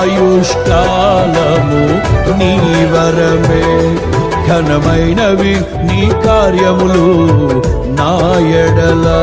ఆయుష్కాలము నీ వరమే. ఘనమైనవి నీ కార్యములు నా ఎడలా.